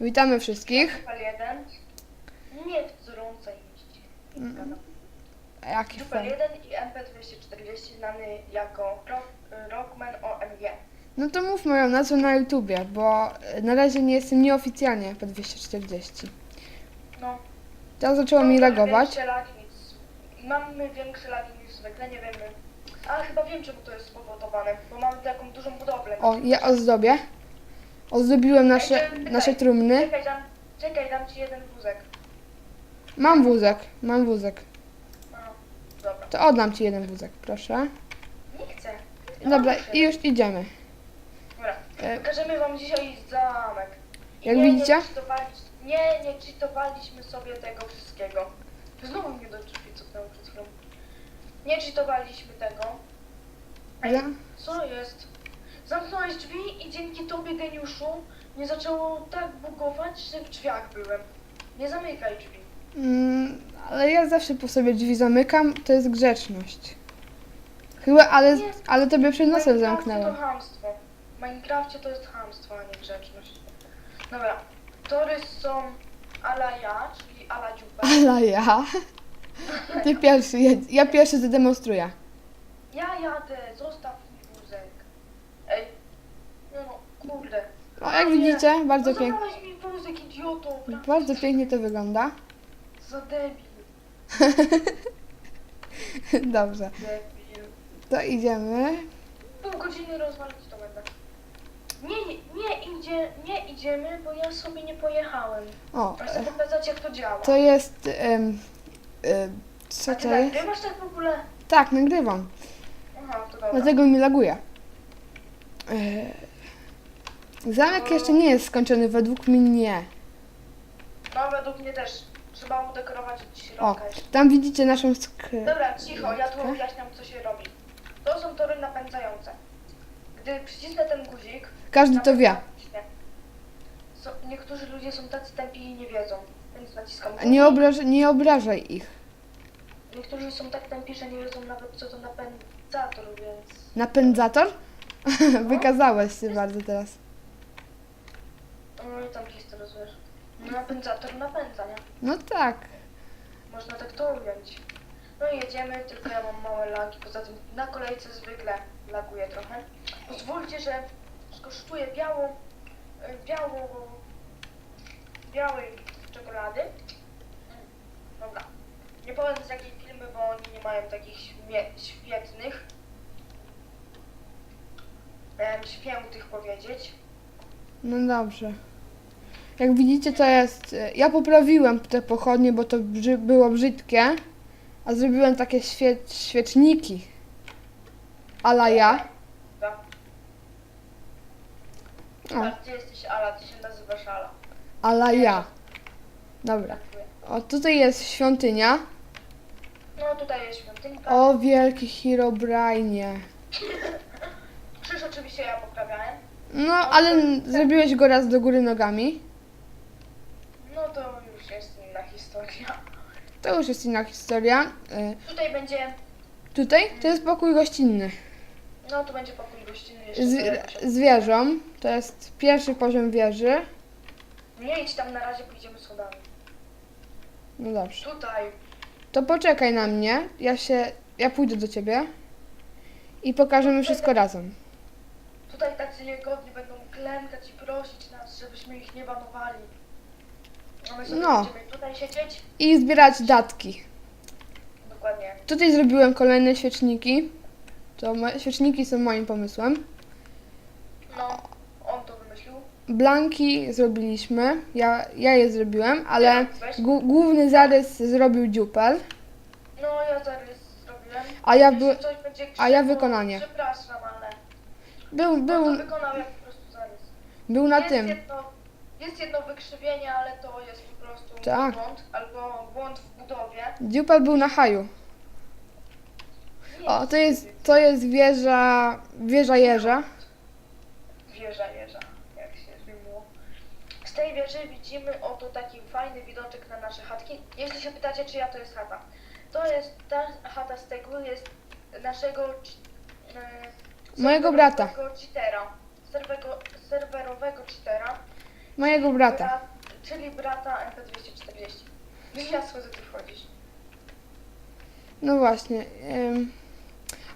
Witamy wszystkich. Dupel 1. Nie w trącaj jeździ. Mm. Jaki Dupel fan. 1 i MP240 znany jako Rock, Rockman OMG. No to mów moją nazwę na YouTubie, bo e, na razie nie jestem nieoficjalnie po 240. No. To zaczęło mi Mamy lagować. Większe lagi niż, mamy większe lagi niż zwykle, nie wiemy. Ale chyba wiem czemu to jest spowodowane, bo mamy taką dużą budowlę. O, ja ozdobię. Ozdobiłem nasze, czekaj. nasze trumny. Czekaj, dam, czekaj, dam ci jeden wózek. Mam wózek, mam wózek. Dobra. To oddam ci jeden wózek, proszę. Nie chcę. Dobra, Proszę. i już idziemy. Dobra. E, Pokażemy wam dzisiaj zamek. I Jak nie, widzicie? Nie, nie, nie cheatowaliśmy sobie tego wszystkiego. Znowu mnie do drzwi cofnęło przed chwilą. Nie cheatowaliśmy tego. Ej, Ja? co jest? Zamknąłeś drzwi i dzięki tobie, geniuszu, nie zaczęło tak bugować, że w drzwiach byłem. Nie zamykaj drzwi. Mm, ale ja zawsze po sobie drzwi zamykam, to jest grzeczność. Chyba, ale, Nie. ale tobie przed nosem Minecrafcie zamknęłam. to hamstwo. W Minecrafcie to jest hamstwo, a nie grzeczność. Dobra. Tory są ala ja, czyli ala dziupa. Ale ja? Ty pierwszy, ja, ja pierwszy zademonstruję. Ja jadę, zostaw mi wózek. Ej, no, no No, jak widzicie, bardzo no, pięknie, zabrałeś mi wózek, idioto. bardzo pięknie to wygląda. Za debil, Dobrze, debil. to idziemy. Pół godziny rozwalić to będę. Nie, nie, nie, idzie, nie idziemy, bo ja sobie nie pojechałem. O, Chcę e, pokazać jak to działa. to jest... em, co A ty to jest? nagrywasz tak w ogóle? Tak, nagrywam. Aha, to dobra. Dlatego mi laguje. E, Zamek jeszcze nie jest skończony, według mnie. No według mnie też. Trzeba udekorować od O, środka jeszcze. tam widzicie naszą sk... Dobra, cicho, ja tu objaśniam co się robi. To są tory napędzające. Gdy przycisnę ten guzik... Każdy to wie. napędza- So, niektórzy ludzie są tacy tępi i nie wiedzą, więc naciskam guzik. Nie, obraż, nie obrażaj ich. Niektórzy są tak tępi, że nie wiedzą nawet co to napędzator, więc... Napędzator? Wykazałeś się bardzo teraz. No i tam listę rozumiesz. No, napędzator napędza, nie? No tak. Można tak to ująć. No i jedziemy, tylko ja mam małe lagi, poza tym na kolejce zwykle laguje trochę. Pozwólcie, że skosztuję białą, y, białą, białej czekolady. Dobra. Nie powiem z jakiej filmy, bo oni nie mają takich świetnych. Miałem świętych powiedzieć. No dobrze. Jak widzicie, to jest. Ja poprawiłem te pochodnie, bo to brzy, było brzydkie. A zrobiłem takie świe, świeczniki. Ala ja. Tak. O, A gdzie jesteś Ala? Ty się nazywasz Ala. ala ja. Dobra. O, tutaj jest świątynia. No tutaj jest świątynka. O, wielki Herobrine. Krzyż oczywiście ja poprawiałem. No, ale zrobiłeś go raz do góry nogami. No to już jest inna historia. To już jest inna historia. E, Tutaj będzie, Tutaj to jest pokój gościnny. no tu będzie pokój gościnny jeszcze. Z, z wieżą. To jest pierwszy poziom wieży. Nie idź tam na razie, pójdziemy schodami. No dobrze. Tutaj. To poczekaj na mnie. Ja się. Ja pójdę do ciebie. I pokażemy wszystko razem. Tutaj tacy niegodni będą klękać i prosić nas, żebyśmy ich nie banowali. A my sobie No. będziemy tutaj siedzieć. I zbierać datki. Dokładnie. Tutaj zrobiłem kolejne świeczniki. To moje, świeczniki są moim pomysłem. No, on to wymyślił. Blanki zrobiliśmy. Ja, ja je zrobiłem, ale gó- główny zarys zrobił dziupel. No ja zaraz zrobiłem. A ja, Jeśli by, coś będzie a ja krzywo, wykonanie. Przepraszam, ale był, on był, to wykonał jak po prostu zarys. był na jest tym. Jedno, jest jedno wykrzywienie, ale to jest po prostu Tak. błąd, albo błąd w budowie. Dziupel był na haju. Nie O, to jest, to jest wieża, wieża jeża. Wieża jeża, jak się rymło. Z tej wieży widzimy oto taki fajny widoczek na nasze chatki. Jeśli się pytacie, czyja to jest chata. To jest ta chata z tego jest naszego ci- e, Mojego brata. serwerowego cheatera. Serwego, serwerowego cheatera. Mojego brata. Brat, czyli brata MP240. Wiesz, ja schodzę, ty wchodzisz. No właśnie. em,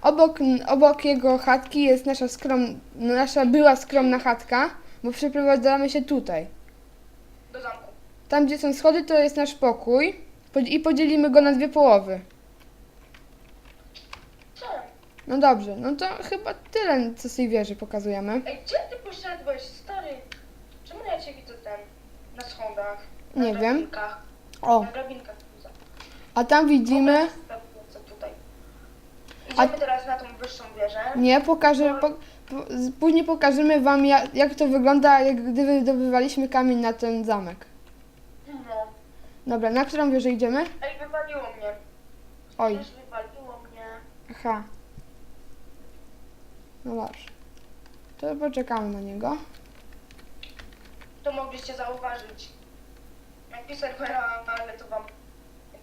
obok, obok jego chatki jest nasza skrom, nasza była skromna chatka, bo przeprowadzamy się tutaj. Do zamku. Tam, gdzie są schody, to jest nasz pokój po- i podzielimy go na dwie połowy. Czemu? No dobrze, no to chyba tyle, co z tej wieży pokazujemy. Ej, gdzie ty poszedłeś, stary? Czemu ja cię widzę ten? Na schodach. Na Nie wiem. drabinkach. O, Na drabinkach a tam widzimy... Tutaj? Idziemy teraz na tą wyższą wieżę. Nie, pokażę, po, po, z- później pokażemy wam, jak, jak to wygląda, jak gdy wydobywaliśmy kamień na ten zamek. No. Dobra, na którą wieżę idziemy? Ej, wywaliło mnie. Oj, Już wywaliło mnie. aha. No dobrze. To poczekamy na niego. To mogliście zauważyć. Jak pisać ale to wam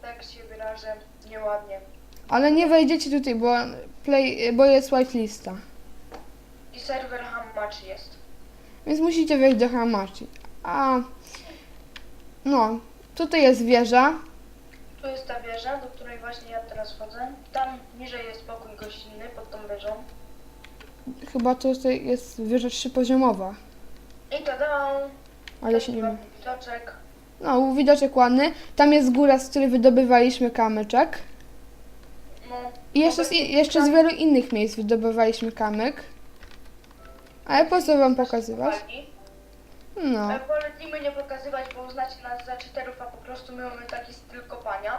tak się wyrażę nieładnie. Ale nie wejdziecie tutaj, bo, play, bo jest whitelista. I serwer Hammachi jest. Więc musicie wejść do Hamachi. A, no, tutaj jest wieża. Tu jest ta wieża, do której właśnie ja teraz wchodzę. Tam niżej jest pokój gościnny pod tą wieżą. Chyba to tutaj jest wieża trzypoziomowa. I tada! Ale się nie wiem. Widoczek. No, widoczek ładny. Tam jest góra, z której wydobywaliśmy kamyczek. No. I jeszcze z, i- jeszcze z wielu innych miejsc wydobywaliśmy kamyk. Ale po co wam pokazywać? No, E, Polecimy nie pokazywać, bo uznacie nas za cheaterów, a po prostu my mamy taki styl kopania.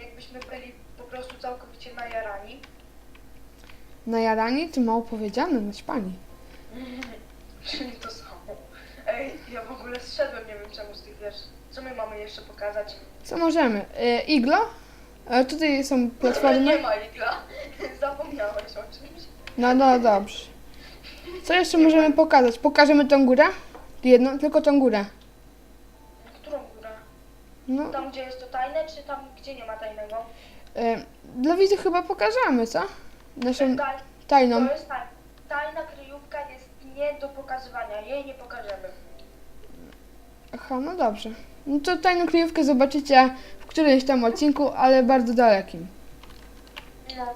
Jakbyśmy byli po prostu całkowicie najarani. na jaranie to mało powiedziane, no pani. Czyli to samo. Ej, ja w ogóle zszedłem, nie wiem czemu z tych wiesz. Co my mamy jeszcze pokazać? Co możemy? Y, iglo? E, tutaj są Nie platformy. ma igla. Zapomniałeś o czymś. No, no, dobrze. Co jeszcze możemy pokazać? Pokażemy tą górę? Jedną, tylko tą górę. Którą górę? No, Tam gdzie jest to tajne, czy tam gdzie nie ma tajnego? y, dla widzów chyba pokażemy, co? Naszą Taj, tajną. to jest tajna. Tajna kryjówka nie do pokazywania, jej nie pokażemy. Aha, no dobrze. No to tajną kryjówkę zobaczycie w którymś tam odcinku, ale bardzo dalekim. No.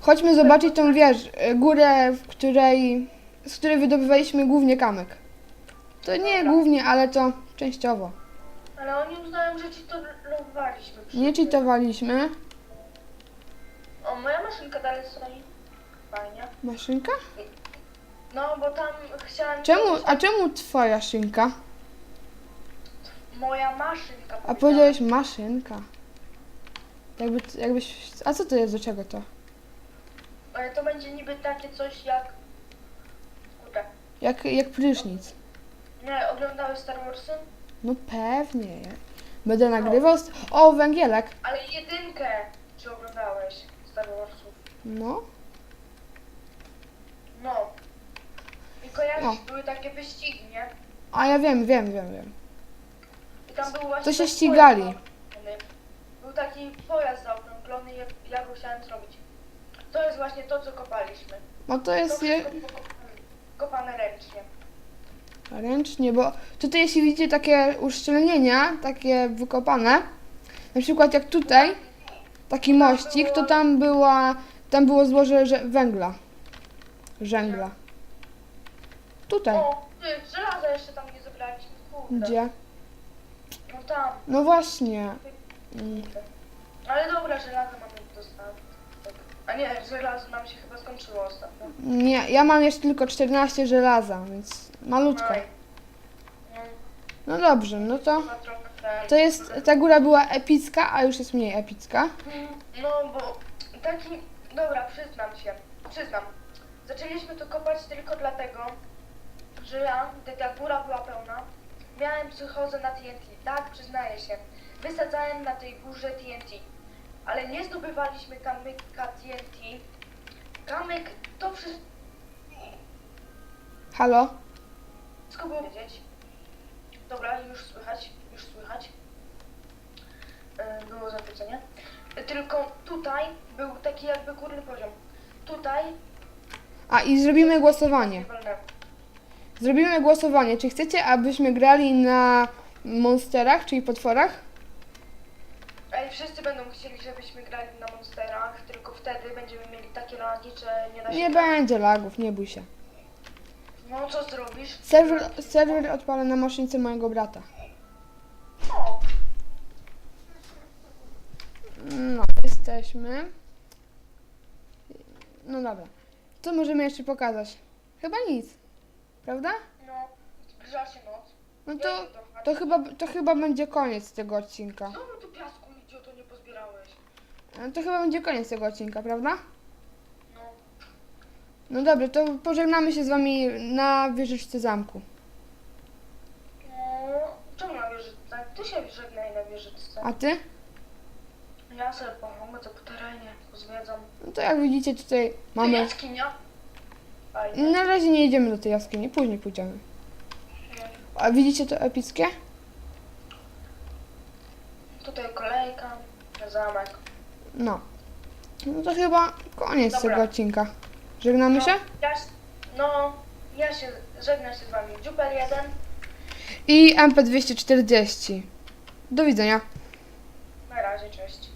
Chodźmy zobaczyć tą wieżę, y, górę, w której, z której wydobywaliśmy głównie kamyk. To nie Dobra. głównie, ale to częściowo. Ale oni uznają, że ci to lowaliśmy. Nie cheatowaliśmy. O, moja maszynka dalej stoi. Fajnie. Maszynka? No, bo tam chciałem... Czemu, a czemu twoja szynka? Moja maszynka. A powiedziałeś maszynka. Jakby, jakbyś, a co to jest, do czego to? Ale to będzie niby takie coś jak... Kurde. Jak, jak prysznic. Nie, oglądałeś Star Warsy? No pewnie. Będę nagrywał. z- O, węgielek. Ale jedynkę, czy oglądałeś Star Warsów? No. No. Kojarzysz, No. były takie wyścigi, nie? A ja wiem, wiem, wiem, wiem. I tam był właśnie To się taki ścigali. pojazd zaokrąglony. Był taki pojazd zaokrąglony, jak ja go chciałem zrobić. To jest właśnie to, co kopaliśmy. No to To jest je, wszystko kopane, kopane ręcznie. ręcznie, bo tutaj jeśli widzicie takie uszczelnienia, takie wykopane, na przykład jak tutaj, taki mościk, to tam była, tam było złoże że- węgla. Żęgla. Tutaj. O, ty, żelaza jeszcze tam nie zebraliśmy, kurde. Gdzie? No tam. No właśnie. Mm. Ale dobra, żelazo mamy. Tak. A nie, żelazo nam się chyba skończyło ostatnio. Nie, ja mam jeszcze tylko 14 żelaza, więc malutko. Aj. No, dobrze, no to to jest, ta góra była epicka, a już jest mniej epicka. No, bo taki... Dobra, przyznam się. Przyznam. Zaczęliśmy to kopać tylko dlatego, ja, gdy ta góra była pełna, miałem psychozę na TNT. Tak, przyznaję się. Wysadzałem na tej górze TNT. Ale nie zdobywaliśmy kamyka TNT. Kamyk to wszystko Halo? było wiedzieć. Dobra, już słychać, już słychać. Yy, Było zakłócenie. Tylko tutaj był taki jakby górny poziom. Tutaj A i zrobimy głosowanie. Zrobimy głosowanie. Czy chcecie, abyśmy grali na monsterach, czyli potworach? Ej, wszyscy będą chcieli, żebyśmy grali na monsterach, tylko wtedy będziemy mieli takie lagi, że nie da się Nie grać. będzie lagów, nie bój się. No co zrobisz? Serwer, serwer odpalę na maszynce mojego brata. O, No, jesteśmy. No dobra. Co możemy jeszcze pokazać? Chyba nic. Prawda? no, zbliża się noc. No to, to, chyba, to chyba będzie koniec tego odcinka. Znowu tu piasku idioto nie pozbierałeś. E, To chyba będzie koniec tego odcinka, prawda? No, No dobrze, to pożegnamy się z wami na wieżyczce zamku. no, czemu na wieżyczce? Ty się żegnaj na wieżyczce. A ty? Ja sobie pochodzę po terenie, pozwiedzam. No to jak widzicie tutaj mamy... jaskinia? Fajnie. Na razie nie idziemy do tej jaskini, później pójdziemy. A widzicie to epickie? Tutaj kolejka, zamek. No. No to chyba koniec Dobra. tego odcinka. Żegnamy No, się? Ja, s- no, ja się żegnam się z wami. Dziupel 1. I MP240. Do widzenia. Na razie, cześć.